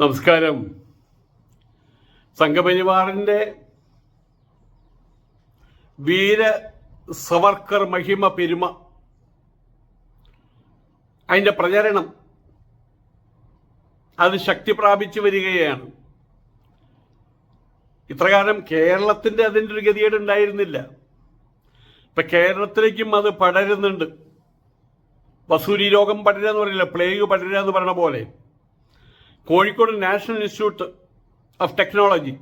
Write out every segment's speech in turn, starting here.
നമസ്കാരം. സംഘപരിവാറിന്റെ വീര സവർക്കർ മഹിമ പെരുമ അതിന്റെ പ്രചരണം അത് ശക്തി പ്രാപിച്ചു വരികയാണ്. ഇത്രകാലം കേരളത്തിന്റെ അതിന്റെ ഒരു ഗതികേട് ഉണ്ടായിരുന്നില്ല. ഇപ്പം കേരളത്തിലേക്കും അത് പടരുന്നുണ്ട്. വസൂരി രോഗം പടരുക എന്ന് പറയില്ല പ്ലേഗ് പടരുക എന്ന് പറഞ്ഞ പോലെ. Kozhikode national institute of technology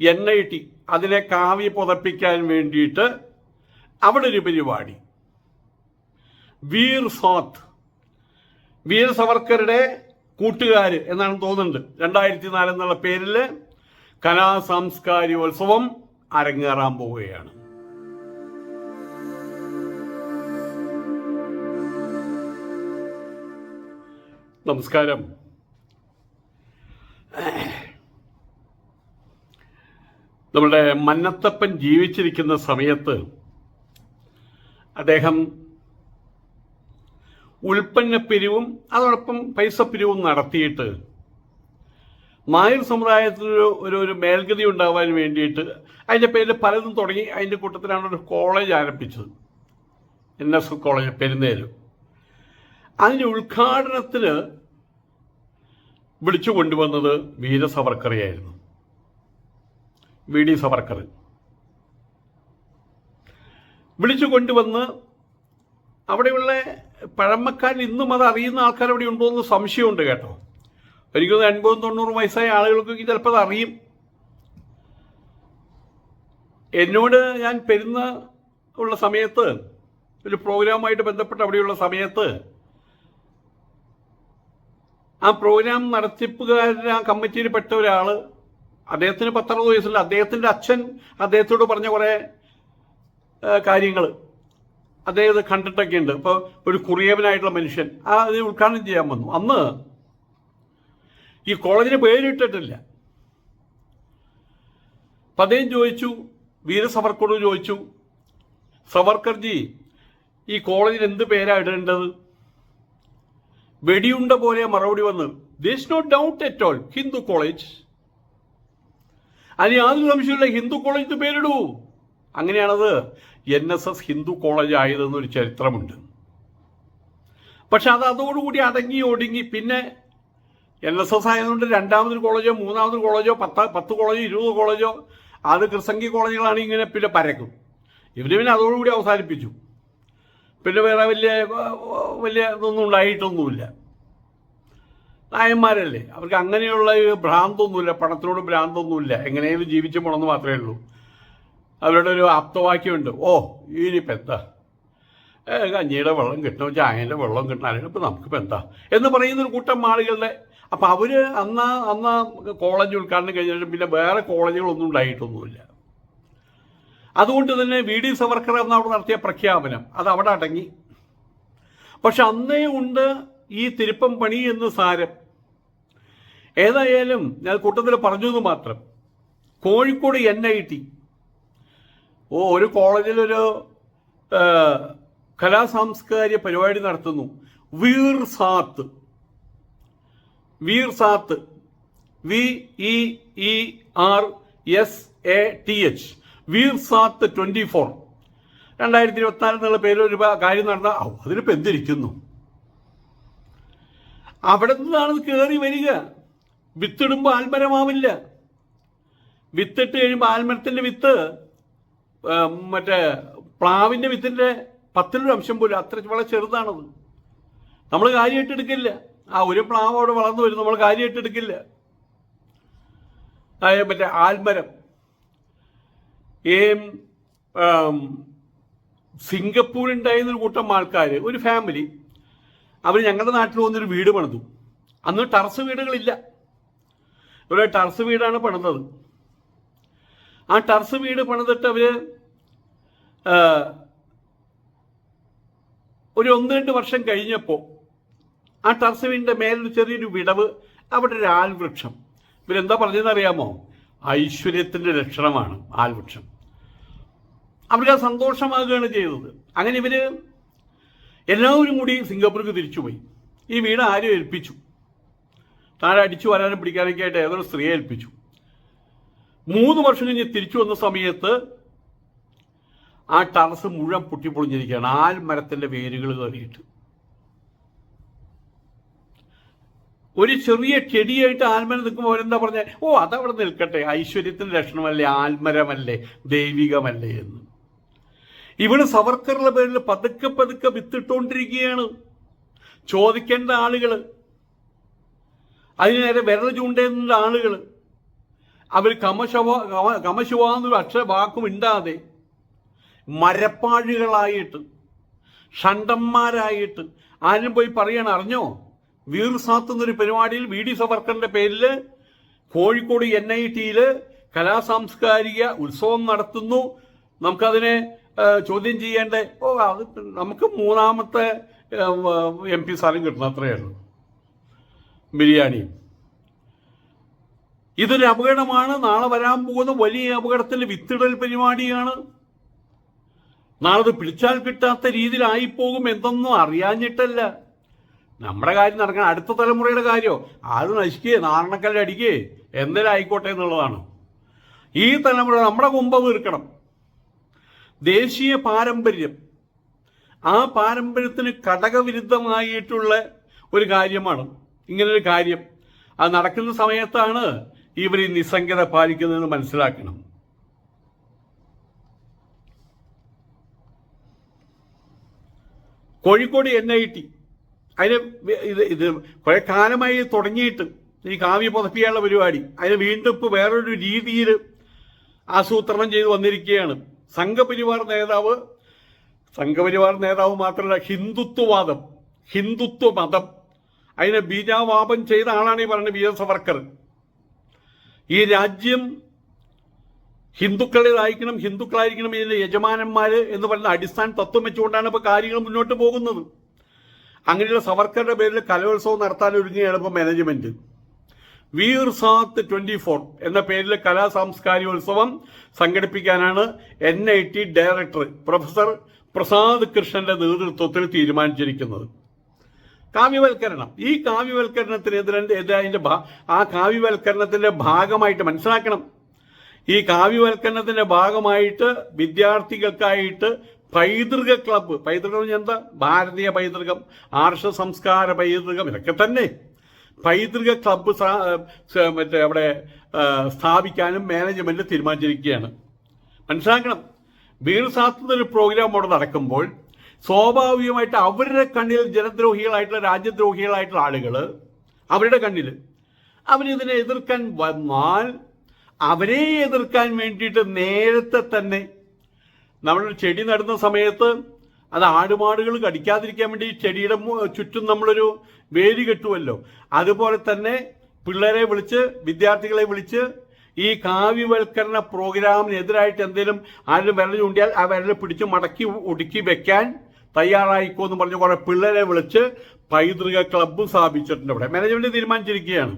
N I T അതിനെ കാവ്യ പുതപ്പിക്കാൻ വേണ്ടിയിട്ട് അവിടെ ഒരു പരിപാടി. വീർ സാത്ത്. വീർ സവർക്കറുടെ കൂട്ടുകാർ എന്നാണ് തോന്നുന്നത് രണ്ടായിരത്തി നാല് എന്നുള്ള പേരിൽ കലാ സാംസ്കാരികോത്സവം അരങ്ങേറാൻ പോവുകയാണ്. നമസ്കാരം. നമ്മുടെ മന്നത്തപ്പൻ ജീവിച്ചിരിക്കുന്ന സമയത്ത് അദ്ദേഹം ഉൽപ്പന്നപ്പിരിവും അതോടൊപ്പം പൈസ പിരിവും നടത്തിയിട്ട് നായർ സമുദായത്തിനൊരു ഒരു ഒരു മേൽഗതി ഉണ്ടാവാൻ വേണ്ടിയിട്ട് അതിന്റെ പേരിൽ പലതും തുടങ്ങി. അതിന്റെ കൂട്ടത്തിലാണ് ഒരു കോളേജ് ആരംഭിച്ചത്. എൻ എസ് കോളേജ് പെരുന്നേര് അതിന്റെ ഉദ്ഘാടനത്തിന് വിളിച്ചു കൊണ്ടുവന്നത് വീര സവർക്കറിയായിരുന്നു. V D Savarkar. വിളിച്ചു കൊണ്ടുവന്ന് അവിടെയുള്ള പഴമക്കാരിൽ ഇന്നും അത് അറിയുന്ന ആൾക്കാർ അവിടെ ഉണ്ടോ എന്ന് സംശയമുണ്ട് കേട്ടോ. ഒരിക്കലും എൺപതും തൊണ്ണൂറും വയസ്സായ ആളുകൾക്ക് ചിലപ്പോൾ അത് അറിയും. എന്നോട് ഞാൻ പെരുന്ന ഉള്ള സമയത്ത് ഒരു പ്രോഗ്രാമായിട്ട് ബന്ധപ്പെട്ട് അവിടെയുള്ള സമയത്ത് ആ പ്രോഗ്രാം നടത്തിപ്പുകാരൻ ആ കമ്മിറ്റിയിൽ പെട്ട ഒരാൾ അദ്ദേഹത്തിന് പത്തറുപത് വയസ്സില്ല അദ്ദേഹത്തിന്റെ അച്ഛൻ അദ്ദേഹത്തോട് പറഞ്ഞ കുറേ കാര്യങ്ങൾ അദ്ദേഹം കണ്ടിട്ടൊക്കെ ഉണ്ട് ഇപ്പോൾ ഒരു കുറിയവനായിട്ടുള്ള മനുഷ്യൻ ആ അത് ഉദ്ഘാടനം ചെയ്യാൻ വന്നു. അന്ന് ഈ കോളേജിന് പേരിട്ടിട്ടില്ല. പതേം ചോദിച്ചു വീര സവർക്കറോട് ചോദിച്ചു സവർക്കർജി ഈ കോളേജിന് എന്ത് പേരാണ് ഇടേണ്ടത്? വെടിയുണ്ട പോലെ മറുപടി വന്ന് this no doubt at all Hindu college അതിന് യാതൊരു സംശയമില്ല ഹിന്ദു കോളേജ് പേരിടൂ. അങ്ങനെയാണത് N S S Hindu college ആയതെന്നൊരു ചരിത്രമുണ്ട്. പക്ഷെ അത് അതോടുകൂടി അടങ്ങി ഒടുങ്ങി. പിന്നെ എൻ എസ് എസ് ആയതുകൊണ്ട് രണ്ടാമതൊരു കോളേജോ മൂന്നാമതൊരു കോളേജോ പത്ത് പത്ത് കോളേജോ ഇരുപത് കോളേജോ അത് കൃസംഗി കോളേജുകളാണ് ഇങ്ങനെ പിന്നെ പരക്കും. ഇവർ പിന്നെ അതോടുകൂടി അവസാനിപ്പിച്ചു. പിന്നെ വേറെ വലിയ വലിയ ഇതൊന്നും ഉണ്ടായിട്ടൊന്നുമില്ല. നായന്മാരല്ലേ? അവർക്ക് അങ്ങനെയുള്ള ഭ്രാന്തൊന്നുമില്ല പണത്തിനോട് ഭ്രാന്തൊന്നുമില്ല. എങ്ങനെയും ജീവിച്ചു പോണമെന്ന് മാത്രമേ ഉള്ളൂ. അവരുടെ ഒരു ആപ്തവാക്യമുണ്ട്. ഓ ഇനിയിപ്പോൾ എന്താ? കഞ്ഞിയുടെ വെള്ളം കിട്ടണം? ചായന്റെ വെള്ളം കിട്ടണം? ഇപ്പം നമുക്കിപ്പോൾ എന്താ? എന്ന് പറയുന്ന ഒരു കൂട്ടം ആളുകളുടെ അപ്പം അവർ അന്ന് അന്ന് കോളേജ് ഉദ്ഘാടനം കഴിഞ്ഞിട്ട് പിന്നെ വേറെ കോളേജുകളൊന്നും ഉണ്ടായിട്ടൊന്നുമില്ല. അതുകൊണ്ട് തന്നെ വി ഡി സവർക്കർ എന്ന് അവിടെ നടത്തിയ പ്രഖ്യാപനം അത് അവിടെ അടങ്ങി. പക്ഷെ അന്നേ ഉണ്ട് ഈ തിരുപ്പം പണി എന്ന് സാരം. ഏതായാലും ഞാൻ കൂട്ടത്തിൽ പറഞ്ഞത് മാത്രം കോഴിക്കോട് എൻ ഐ ടി ഓ ഒരു കോളേജിലൊരു കലാസാംസ്കാരിക പരിപാടി നടത്തുന്നു. Veer Saath. Veer Saath. V E R S A T H. Veer Saath twenty four രണ്ടായിരത്തി ഇരുപത്തിനാല് എന്നുള്ള പേരിൽ ഒരു കാര്യം നടന്ന അതിനിപ്പോൾ എന്തിരിക്കുന്നു? അവിടെ നിന്നാണ് കയറി വരിക. വിത്തിടുമ്പോൾ ആൽമരമാവില്ല. വിത്തിട്ട് കഴിയുമ്പോൾ ആൽമരത്തിന്റെ വിത്ത് മറ്റേ പ്ലാവിന്റെ വിത്തിന്റെ പത്തിലൊരു അംശം പോലും അത്ര വളരെ ചെറുതാണത്. നമ്മൾ കാര്യമായിട്ട് എടുക്കില്ല. ആ ഒരു പ്ലാവ് അവിടെ വളർന്നു വരും നമ്മൾ കാര്യമായിട്ട് എടുക്കില്ല. മറ്റേ ആൽമരം. ഈ സിംഗപ്പൂരുണ്ടായിരുന്നൊരു കൂട്ടം ആൾക്കാർ ഒരു ഫാമിലി. അവർ ഞങ്ങളുടെ നാട്ടിൽ വന്നൊരു വീട് പണിതു. അന്ന് ടർസ് വീടുകളില്ല. ഇവിടെ ടർസ് വീടാണ് പണിതത്. ആ ടർസ് വീട് പണിതിട്ട് അവർ ഒരു ഒന്ന് രണ്ട് വർഷം കഴിഞ്ഞപ്പോൾ ആ ടർസ് വീടിന്റെ മേലൊരു ചെറിയൊരു വിടവ് അവിടെ ഒരു ആൽവൃക്ഷം ഇവരെന്താ പറഞ്ഞതെന്ന് അറിയാമോ ഐശ്വര്യത്തിന്റെ ലക്ഷണമാണ് ആൽവൃക്ഷം അവർക്ക് സന്തോഷമാകുകയാണ് ചെയ്തത്. അങ്ങനെ ഇവർ എല്ലാവരും കൂടി സിംഗപ്പൂർക്ക് തിരിച്ചുപോയി. ഈ വീട് ആരും ഏൽപ്പിച്ചു. താഴെ അടിച്ചു വരാനും പിടിക്കാനൊക്കെ ആയിട്ട് ഏതൊരു സ്ത്രീയെ ഏൽപ്പിച്ചു. മൂന്ന് വർഷം കഴിഞ്ഞ് തിരിച്ചു വന്ന സമയത്ത് ആ ടറസ് മുഴുവൻ പൊട്ടിപ്പൊളിഞ്ഞിരിക്കുകയാണ്. ആൽമരത്തിന്റെ വേരുകൾ കയറിയിട്ട്. ഒരു ചെറിയ ചെടിയായിട്ട് ആൽമരം നിൽക്കുമ്പോൾ അവരെന്താ പറഞ്ഞ? ഓ അതവിടെ നിൽക്കട്ടെ. ഐശ്വര്യത്തിന്റെ ലക്ഷണമല്ലേ? ആൽമരമല്ലേ? ദൈവികമല്ലേ എന്ന്. ഇവിടെ സവർക്കറുടെ പേരിൽ പതുക്കെ പതുക്കെ വിത്തിട്ടുകൊണ്ടിരിക്കുകയാണ് ചോദിക്കേണ്ട ആളുകൾ അതിന് നേരെ വിരൽ ചൂണ്ടേണ്ട ആളുകൾ അവർ കമശവ കമശുവ കമശുവാന്നൊരു അക്ഷര വാക്കും ഇണ്ടാതെ മരപ്പാഴുകളായിട്ട് ഷണ്ടന്മാരായിട്ട് ആരും പോയി പറയണം അറിഞ്ഞോ? വീർ സാത്ത് എന്നൊരു പരിപാടിയിൽ വി ഡി സവർക്കറിന്റെ പേരിൽ കോഴിക്കോട് എൻ ഐ ടിയിൽ കലാസാംസ്കാരിക ഉത്സവം നടത്തുന്നു. നമുക്കതിനെ ചോദ്യം ചെയ്യേണ്ട? ഓ അത് നമുക്ക് മൂന്നാമത്തെ എം പി സ്ഥാനം കിട്ടണം അത്രയേ ബിരിയാണി ഇതൊരു അപകടമാണ്. നാളെ വരാൻ പോകുന്ന വലിയ അപകടത്തിന്റെ വിത്തിടൽ പരിപാടിയാണ്. നാളെ അത് പിടിച്ചാൽ കിട്ടാത്ത രീതിയിലായിപ്പോകും എന്തെന്നും അറിയാഞ്ഞിട്ടല്ല. നമ്മുടെ കാര്യം നടക്കണം. അടുത്ത തലമുറയുടെ കാര്യമോ അത് നശിക്കുകയെ നാരണക്കല്ലടിക്കേ എന്തേലും ആയിക്കോട്ടെ എന്നുള്ളതാണ്. ഈ തലമുറ നമ്മുടെ മുമ്പ് തീർക്കണം. ദേശീയ പാരമ്പര്യം. ആ പാരമ്പര്യത്തിന് ഘടകവിരുദ്ധമായിട്ടുള്ള ഒരു കാര്യമാണ്. ഇങ്ങനൊരു കാര്യം. അത് നടക്കുന്ന സമയത്താണ് ഇവർ ഈ നിസ്സംഗത പാലിക്കുന്നതെന്ന് മനസ്സിലാക്കണം. കോഴിക്കോട് എൻ ഐ ടി അതിന് ഇത് ഇത് കുറെ കാലമായി തുടങ്ങിയിട്ട് ഈ കാവ്യ പുതപ്പിയുള്ള പരിപാടി. അതിന് വീണ്ടും ഇപ്പോൾ വേറൊരു രീതിയിൽ ആസൂത്രണം ചെയ്ത് വന്നിരിക്കുകയാണ്. സംഘപരിവാർ നേതാവ് സംഘപരിവാർ നേതാവ് മാത്രമല്ല ഹിന്ദുത്വവാദം ഹിന്ദുത്വ മതം അതിനെ ബീജാവാപം ചെയ്ത ആളാണ് ഈ പറയുന്നത് വി എസ് സവർക്കർ ഈ രാജ്യം ഹിന്ദുക്കളേതായിരിക്കണം ഹിന്ദുക്കളായിരിക്കണം ഇതിന്റെ യജമാനന്മാര് എന്ന് പറയുന്ന അടിസ്ഥാന തത്വം വെച്ചുകൊണ്ടാണ് ഇപ്പൊ കാര്യങ്ങൾ മുന്നോട്ട് പോകുന്നത്. അങ്ങനെയുള്ള സവർക്കറുടെ പേരിൽ കലോത്സവം നടത്താൻ ഒരുങ്ങുകയാണ് ഇപ്പോൾ management Veer Saath twenty four എന്ന പേരിൽ കലാ സാംസ്കാരികോത്സവം സംഘടിപ്പിക്കാനാണ് N I T director professor Prasad കൃഷ്ണന്റെ നേതൃത്വത്തിൽ തീരുമാനിച്ചിരിക്കുന്നത്. കാവ്യവൽക്കരണം. ഈ കാവ്യവൽക്കരണത്തിനെതിരെ അതിന്റെ ആ കാവ്യവൽക്കരണത്തിന്റെ ഭാഗമായിട്ട് മനസ്സിലാക്കണം. ഈ കാവ്യവൽക്കരണത്തിന്റെ ഭാഗമായിട്ട് വിദ്യാർത്ഥികൾക്കായിട്ട് പൈതൃക ക്ലബ്ബ് പൈതൃകം എന്താ? ഭാരതീയ പൈതൃകം ആർഷ സംസ്കാര പൈതൃകം ഇതൊക്കെ തന്നെ. പൈതൃക ക്ലബ്ബ് മറ്റേ അവിടെ സ്ഥാപിക്കാനും മാനേജ്മെന്റ് തീരുമാനിച്ചിരിക്കുകയാണ്. മനസ്സിലാക്കണം? സാത്തുന്ന ഒരു പ്രോഗ്രാം അവിടെ നടക്കുമ്പോൾ സ്വാഭാവികമായിട്ട് അവരുടെ കണ്ണിൽ ജനദ്രോഹികളായിട്ടുള്ള രാജ്യദ്രോഹികളായിട്ടുള്ള ആളുകൾ അവരുടെ കണ്ണിൽ അവരിതിനെ എതിർക്കാൻ വന്നാൽ അവരെ എതിർക്കാൻ വേണ്ടിയിട്ട് നേരത്തെ തന്നെ നമ്മൾ ചെടി നടുന്ന സമയത്ത് അത് ആടുമാടുകൾ കടിക്കാതിരിക്കാൻ വേണ്ടി ചെടിയുടെ ചുറ്റും നമ്മളൊരു വേലി കെട്ടുമല്ലോ അതുപോലെ തന്നെ പിള്ളേരെ വിളിച്ച് വിദ്യാർത്ഥികളെ വിളിച്ച് ഈ കാവ്യവൽക്കരണ പ്രോഗ്രാമിനെതിരായിട്ട് എന്തെങ്കിലും ആരും വിരൽ ചൂണ്ടിയാൽ ആ വിരൽ പിടിച്ച് മടക്കി ഒടുക്കി വെക്കാൻ തയ്യാറായിക്കോ എന്ന് പറഞ്ഞ കുറെ പിള്ളേരെ വിളിച്ച് പൈതൃക ക്ലബ്ബ് സ്ഥാപിച്ചിട്ടുണ്ട് ഇവിടെ. മാനേജ്മെന്റ് തീരുമാനിച്ചിരിക്കുകയാണ്.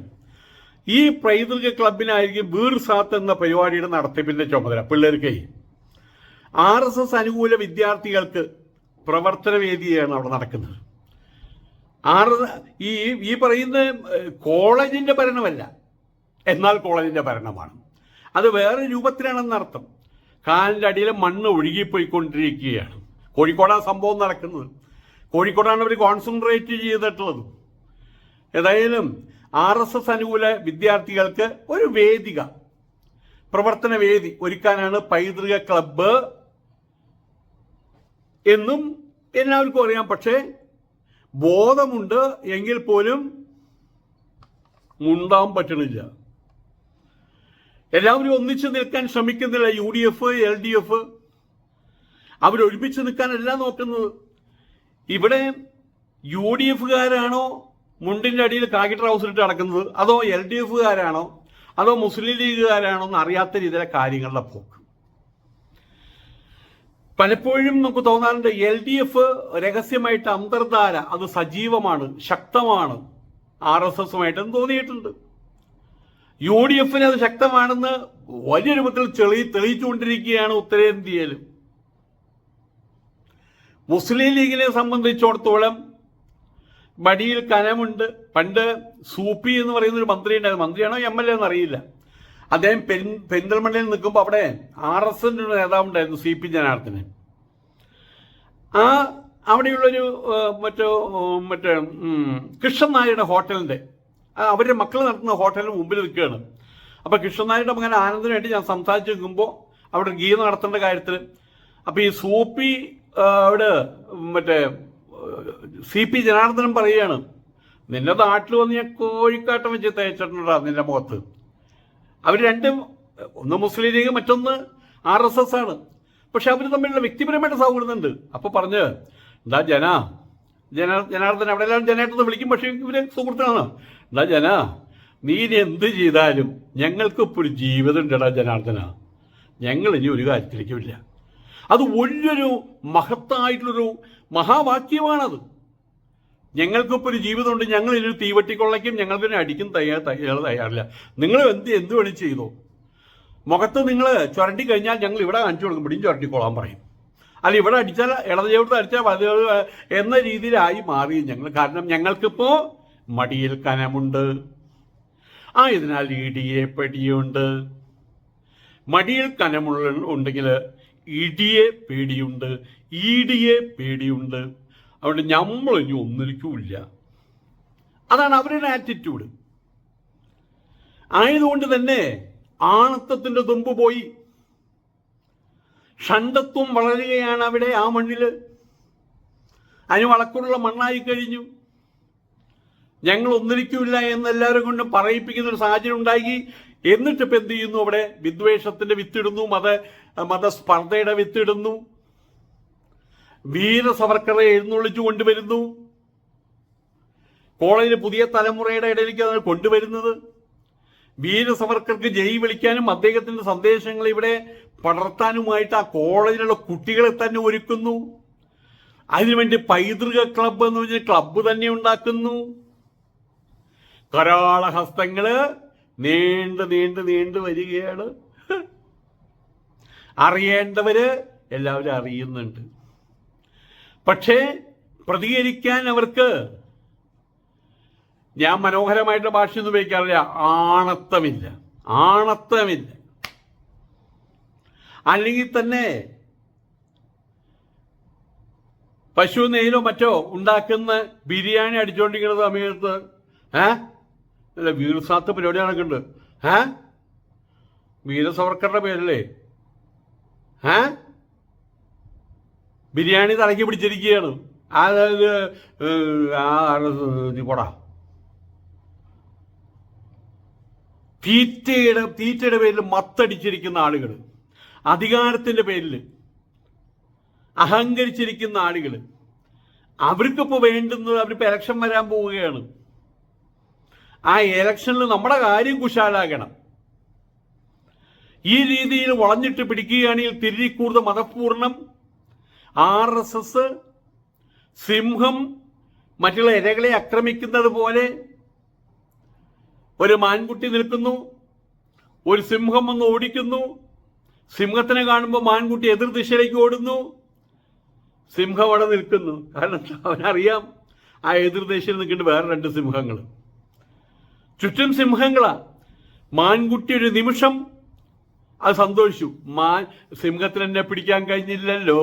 ഈ പൈതൃക ക്ലബിനായിരിക്കും വീർ സാത്ത് എന്ന പരിപാടിയുടെ നടത്തിപ്പിന്റെ ചുമതല പിള്ളേർക്കേ. ആർ എസ് എസ് അനുകൂല വിദ്യാർത്ഥികൾക്ക് പ്രവർത്തന വേദിയാണ് അവിടെ നടക്കുന്നത്. ആറ് ഈ ഈ പറയുന്ന കോളേജിന്റെ ഭരണമല്ല. എന്നാൽ കോളേജിന്റെ ഭരണമാണ്. അത് വേറെ രൂപത്തിലാണെന്ന് അർത്ഥം. കാലിന്റെ അടിയിലെ മണ്ണ് ഒഴുകിപ്പോയിക്കൊണ്ടിരിക്കുകയാണ്. കോഴിക്കോടാണ് സംഭവം നടക്കുന്നത്. കോഴിക്കോടാണ് അവർ കോൺസെൻട്രേറ്റ് ചെയ്തിട്ടുള്ളത്. ഏതായാലും ആർ എസ് എസ് അനുകൂല വിദ്യാർത്ഥികൾക്ക് ഒരു വേദിക പ്രവർത്തന വേദി ഒരുക്കാനാണ് പൈതൃക ക്ലബ്ബ് എന്നും എല്ലാവർക്കും അറിയാം. പക്ഷേ ബോധമുണ്ട് എങ്കിൽ പോലും മുണ്ടാൻ പറ്റണില്ല. എല്ലാവരും ഒന്നിച്ചു നിൽക്കാൻ ശ്രമിക്കുന്നില്ല. U D F L D F അവരൊരുമിച്ച് നിൽക്കാനല്ല നോക്കുന്നത്. ഇവിടെ യു ഡി എഫുകാരാണോ മുണ്ടിന്റെ അടിയിൽ കാക്കി ട്രൗസർ ഇട്ട് നടക്കുന്നത്? അതോ എൽ ഡി എഫുകാരാണോ അതോ മുസ്ലിം ലീഗുകാരാണോ എന്ന് അറിയാത്ത രീതിയിലെ കാര്യങ്ങളുടെ പോക്ക്? പലപ്പോഴും നമുക്ക് തോന്നാറുണ്ട് എൽ ഡി എഫ് രഹസ്യമായിട്ട് അന്തർധാര അത് സജീവമാണ് ശക്തമാണ്. ആർ എസ് എസുമായിട്ടും തോന്നിയിട്ടുണ്ട്. യു ഡി എഫിന് അത് ശക്തമാണെന്ന് വലിയ രൂപത്തിൽ ചെളി തെളിയിച്ചുകൊണ്ടിരിക്കുകയാണ് ഉത്തരേന്ത്യയിൽ. മുസ്ലിം ലീഗിനെ സംബന്ധിച്ചിടത്തോളം മടിയിൽ കനമുണ്ട്. പണ്ട് സൂപ്പി എന്ന് പറയുന്ന ഒരു മന്ത്രി ഉണ്ടായിരുന്നു മന്ത്രിയാണോ എം എൽ എ എന്നറിയില്ല. അദ്ദേഹം പെരിൻ പെരിന്തൽമണ്ണയിൽ നിൽക്കുമ്പോൾ അവിടെ ആർ എസ് എന്റെ ഒരു നേതാവുണ്ടായിരുന്നു സി പി ജനാർദ്ദനൻ. ആ അവിടെയുള്ളൊരു മറ്റോ മറ്റേ കൃഷ്ണൻ നായരുടെ ഹോട്ടലിന്റെ അവരുടെ മക്കൾ നടത്തുന്ന ഹോട്ടലിന് മുമ്പിൽ നിൽക്കുകയാണ്. അപ്പോൾ കൃഷ്ണൻ നായരുടെ മകൻ ആനന്ദിനായിട്ട് ഞാൻ സംസാരിച്ച് നിൽക്കുമ്പോൾ അവിടെ ഗീ നടത്തേണ്ട കാര്യത്തിൽ അപ്പോൾ ഈ സൂപ്പി അവിടെ മറ്റേ സി പി ജനാർദ്ദനം പറയുകയാണ് നിന്റെ നാട്ടിൽ വന്ന് ഞാൻ കോഴിക്കാട്ടം വെച്ച് തേച്ചിട്ടുണ്ടാ നിന്റെ മുഖത്ത്. അവർ രണ്ടും ഒന്ന് മുസ്ലിം ലീഗ് മറ്റൊന്ന് ആർ എസ് എസ് ആണ്. പക്ഷെ അവർ തമ്മിലുള്ള വ്യക്തിപരമായിട്ട് സൗഹൃദമുണ്ട് അപ്പോൾ പറഞ്ഞ് എന്താ ജന ജന ജനാർദ്ദൻ അവിടെ എല്ലാം വിളിക്കും പക്ഷേ ഇവർ സുഹൃത്താണ്. എന്താ ജന നീ ഇനി എന്ത് ചെയ്താലും ഞങ്ങൾക്ക് ഇപ്പോൾ ഒരു ജീവിതം ഉണ്ടടാ ജനാർദ്ദന. ഞങ്ങൾ ഇനി ഒരു കാര്യത്തിലേക്കുമില്ല അത് വലിയൊരു മഹത്തായിട്ടുള്ളൊരു മഹാവാക്യമാണത്. ഞങ്ങൾക്കിപ്പോൾ ഒരു ജീവിതമുണ്ട് ഞങ്ങൾ ഇതിനൊരു തീവട്ടിക്കൊള്ളയ്ക്കും ഞങ്ങൾക്കൊരു അടിക്കും തയ്യാ തയ്യാർ തയ്യാറില്ല. നിങ്ങൾ എന്ത് എന്ത് വേണം ചെയ്തോ. മുഖത്ത് നിങ്ങൾ ചുരണ്ടി കഴിഞ്ഞാൽ ഞങ്ങൾ ഇവിടെ കാണിച്ചു കൊടുക്കും ഇവിടെയും ചുരണ്ടിക്കോളാൻ പറയും. അല്ല ഇവിടെ അടിച്ചാൽ ഇടത് ചേർത്ത് അടിച്ചാൽ വലത് എന്ന രീതിയിലായി മാറി ഞങ്ങൾ. കാരണം ഞങ്ങൾക്കിപ്പോൾ മടിയിൽ കനമുണ്ട്. ആ ഇതിനാൽ ഇടിയെ പെടിയുണ്ട്. മടിയിൽ കനമുള്ള ഉണ്ടെങ്കിൽ ഇടിയെ പേടിയുണ്ട്. ഈടിയെ പേടിയുണ്ട്. അതുകൊണ്ട് നമ്മൾ ഇനി ഒന്നിരിക്കൂല്ല. അതാണ് അവരുടെ ആറ്റിറ്റ്യൂഡ് ആയതുകൊണ്ട് തന്നെ ആണത്തത്തിന്റെ തുമ്പ് പോയി. ഷണ്ടത്വം വളരുകയാണ് അവിടെ ആ മണ്ണിൽ അതിന് വളക്കുള്ള മണ്ണായി കഴിഞ്ഞു. ഞങ്ങൾ ഒന്നിരിക്കില്ല എന്ന് എല്ലാവരും കൊണ്ടും പറയിപ്പിക്കുന്ന ഒരു സാഹചര്യം ഉണ്ടാക്കി എന്നിട്ട് ഇപ്പം എന്ത് ചെയ്യുന്നു അവിടെ? വിദ്വേഷത്തിന്റെ വിത്തിടുന്നു മത മതസ്പർദ്ധയുടെ വിത്തിടുന്നു. വീരസവർക്കറെ എഴുന്നള്ളിച്ചു കൊണ്ടുവരുന്നു. കോളേജിൽ പുതിയ തലമുറയുടെ ഇടയിലേക്ക് അതിനെ കൊണ്ടുവരുന്നത്. വീര സവർക്കർക്ക് ജയി വിളിക്കാനും അദ്ദേഹത്തിന്റെ സന്ദേശങ്ങൾ ഇവിടെ പടർത്താനുമായിട്ട് ആ കോളേജിലുള്ള കുട്ടികളെ തന്നെ ഒരുക്കുന്നു. അതിനുവേണ്ടി പൈതൃക ക്ലബ്ബ് എന്ന് പറഞ്ഞ ക്ലബ്ബ് തന്നെ ഉണ്ടാക്കുന്നു. കരാളഹസ്തങ്ങൾ നീണ്ട് നീണ്ട് നീണ്ട് വരികയാണ്. അറിയേണ്ടവര് എല്ലാവരും അറിയുന്നുണ്ട്. പക്ഷേ പ്രതികരിക്കാൻ അവർക്ക് ഞാൻ മനോഹരമായിട്ട് ഭാഷയൊന്നും ഉപയോഗിക്കാറില്ല. ആണത്തമില്ല. ആണത്തമില്ല. അല്ലെങ്കിൽ തന്നെ പശു നെയ്യിലോ മറ്റോ ഉണ്ടാക്കുന്ന ബിരിയാണി അടിച്ചുകൊണ്ടിരിക്കുന്ന സമയത്ത് ഏ? അല്ല വീർസാത്ത പരിപാടി നടക്കുന്നുണ്ട്. ഏ? വീരസവർക്കറുടെ പേരല്ലേ? ഏ? ബിരിയാണി തലക്കി പിടിച്ചിരിക്കുകയാണ്. അതായത് ആ പോടാ. തീറ്റയുടെ തീറ്റയുടെ പേരിൽ മത്തടിച്ചിരിക്കുന്ന ആളുകൾ അധികാരത്തിന്റെ പേരിൽ അഹങ്കരിച്ചിരിക്കുന്ന ആളുകൾ അവർക്കിപ്പോൾ വേണ്ടുന്നത് അവരിപ്പോൾ ഇലക്ഷൻ വരാൻ പോവുകയാണ്. ആ ഇലക്ഷനിൽ നമ്മുടെ കാര്യം കുശാലാകണം. ഈ രീതിയിൽ വളഞ്ഞിട്ട് പിടിക്കുകയാണെങ്കിൽ തിരികൂർത്ത മതപൂർണം ആർ എസ് എസ് സിംഹം മറ്റുള്ള ഇരകളെ ആക്രമിക്കുന്നത് പോലെ ഒരു മാൻകുട്ടി നിൽക്കുന്നു ഒരു സിംഹം വന്ന് ഓടിക്കുന്നു സിംഹത്തിനെ കാണുമ്പോൾ മാൻകുട്ടി എതിർ ദിശയിലേക്ക് ഓടുന്നു സിംഹം അവിടെ നിൽക്കുന്നു. കാരണം അവനറിയാം ആ എതിർ ദിശയിൽ നിൽക്കേണ്ട വേറെ രണ്ട് സിംഹങ്ങൾ ചുറ്റും സിംഹങ്ങളാ. മാൻകുട്ടി ഒരു നിമിഷം അത് സന്തോഷിച്ചു. മാൻ സിംഹത്തിന് എന്നെ പിടിക്കാൻ കഴിഞ്ഞില്ലല്ലോ.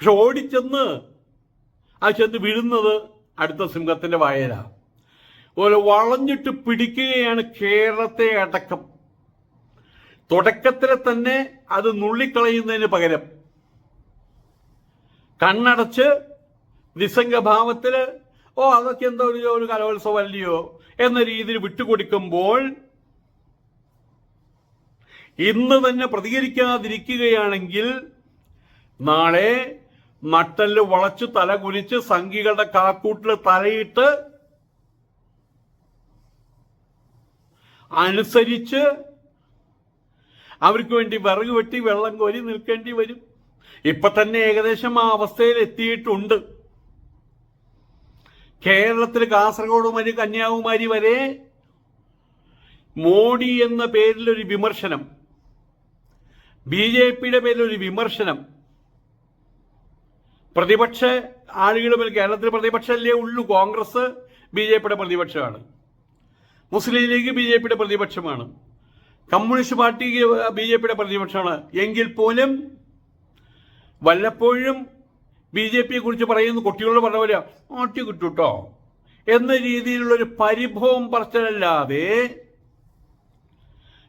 പക്ഷെ ഓടിച്ചെന്ന് ആ ചെന്ന് വീഴുന്നത് അടുത്ത സിംഹത്തിന്റെ വായല. അതുപോലെ വളഞ്ഞിട്ട് പിടിക്കുകയാണ് കേരളത്തെ അടക്കം. തുടക്കത്തിലെ തന്നെ അത് നുള്ളിക്കളയുന്നതിന് പകരം കണ്ണടച്ച് നിസ്സംഗഭാവത്തിൽ ഓ അതൊക്കെ എന്തോ ഒരു ഒരു കലോത്സവം അല്ലയോ? എന്ന രീതിയിൽ വിട്ടുകൊടുക്കുമ്പോൾ ഇന്ന് തന്നെ പ്രതികരിക്കാതിരിക്കുകയാണെങ്കിൽ നാളെ നട്ടൽ വളച്ചു തല കുലിച്ച് സംഘികളുടെ കാക്കൂട്ടിൽ തലയിട്ട് അനുസരിച്ച് അവർക്ക് വേണ്ടി വിറക് വെട്ടി വെള്ളം കോരി നിൽക്കേണ്ടി വരും. ഇപ്പൊ തന്നെ ഏകദേശം ആ അവസ്ഥയിൽ എത്തിയിട്ടുണ്ട്. കേരളത്തിൽ കാസർഗോഡ് മുതൽ കന്യാകുമാരി വരെ മോഡി എന്ന പേരിലൊരു വിമർശനം ബി ജെ പിയുടെ പേരിലൊരു വിമർശനം പ്രതിപക്ഷ ആളുകളും കേരളത്തിൽ പ്രതിപക്ഷമല്ലേ ഉള്ളൂ. കോൺഗ്രസ് ബി ജെ പിയുടെ പ്രതിപക്ഷമാണ്. മുസ്ലിം ലീഗ് ബി ജെ പിയുടെ പ്രതിപക്ഷമാണ്. കമ്മ്യൂണിസ്റ്റ് പാർട്ടി ബി ജെ പിയുടെ പ്രതിപക്ഷമാണ്. എങ്കിൽ പോലും വല്ലപ്പോഴും ബി ജെ പിയെ കുറിച്ച് പറയുന്ന കുട്ടികളോട് പറഞ്ഞ പോലെ ആട്ടി കിട്ടൂട്ടോ എന്ന രീതിയിലുള്ളൊരു പരിഭവം പറച്ചിലല്ലാതെ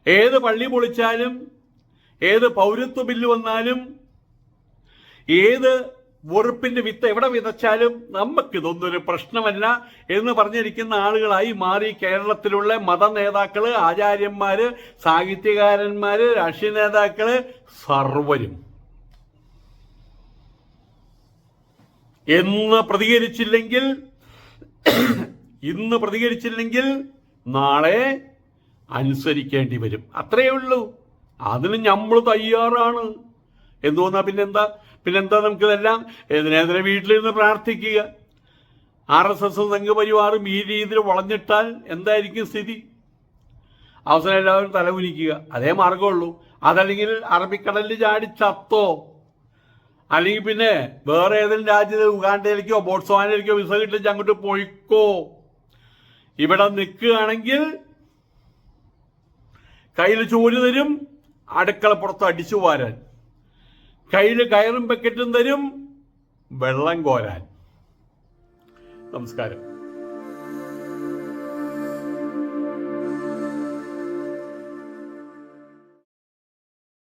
ഏത് പള്ളി പൊളിച്ചാലും ഏത് പൗരത്വ ബില്ല് വന്നാലും ഏത് വെറുപ്പിന്റെ വിത്ത് എവിടെ വിതച്ചാലും നമുക്കിതൊന്നും ഒരു പ്രശ്നമല്ല എന്ന് പറഞ്ഞിരിക്കുന്ന ആളുകളായി മാറി കേരളത്തിലുള്ള മത നേതാക്കൾ ആചാര്യന്മാര് സാഹിത്യകാരന്മാര് രാഷ്ട്രീയ നേതാക്കൾ സർവരും. എന്ന് പ്രതികരിച്ചില്ലെങ്കിൽ ഇന്ന് പ്രതികരിച്ചില്ലെങ്കിൽ നാളെ അനുസരിക്കേണ്ടി വരും. അത്രയേ ഉള്ളൂ. അതിന് നമ്മൾ തയ്യാറാണ്. എന്ന് തോന്നാ പിന്നെന്താ? പിന്നെന്താ നമുക്കിതെല്ലാം? ഇതിനെതിരെ വീട്ടിലിരുന്ന് പ്രാർത്ഥിക്കുക. ആർ എസ് എസും സംഘപരിവാറും ഈ രീതിയിൽ വളഞ്ഞിട്ടാൽ എന്തായിരിക്കും സ്ഥിതി? അവസരം എല്ലാവരും തലകുനിക്കുക അതേ മാർഗമുള്ളൂ അതല്ലെങ്കിൽ അറബിക്കടലിൽ ചാടി ചത്തോ അല്ലെങ്കിൽ പിന്നെ വേറെ ഏതെങ്കിലും രാജ്യത്ത് ഉഗാണ്ടയിലേക്കോ ബോട്സ്വാനയിലേക്കോ വിസ കിട്ടിച്ച് അങ്ങോട്ട് പോയിക്കോ. ഇവിടെ നിൽക്കുകയാണെങ്കിൽ കയ്യിൽ ചോര് തരും അടുക്കള പുറത്ത് അടിച്ചു വാരാൻ. കയ്യിൽ കയറും ബക്കറ്റും തരും വെള്ളം കോരാൻ. നമസ്കാരം.